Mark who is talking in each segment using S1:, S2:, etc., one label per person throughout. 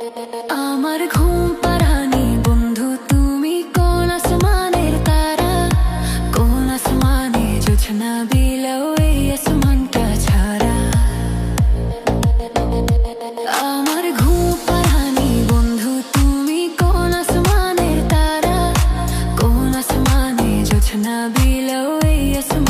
S1: আমার ঘুম পারানি বন্ধু, তুমি কোন আসমানের তারা? কোন আসমানে জোছনা বিলেও এই আসমানটা ছাড়া? আমার ঘুম পারানি বন্ধু, তুমি কোন আসমানের এই আসমান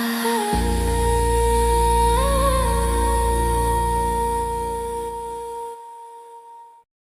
S1: ah.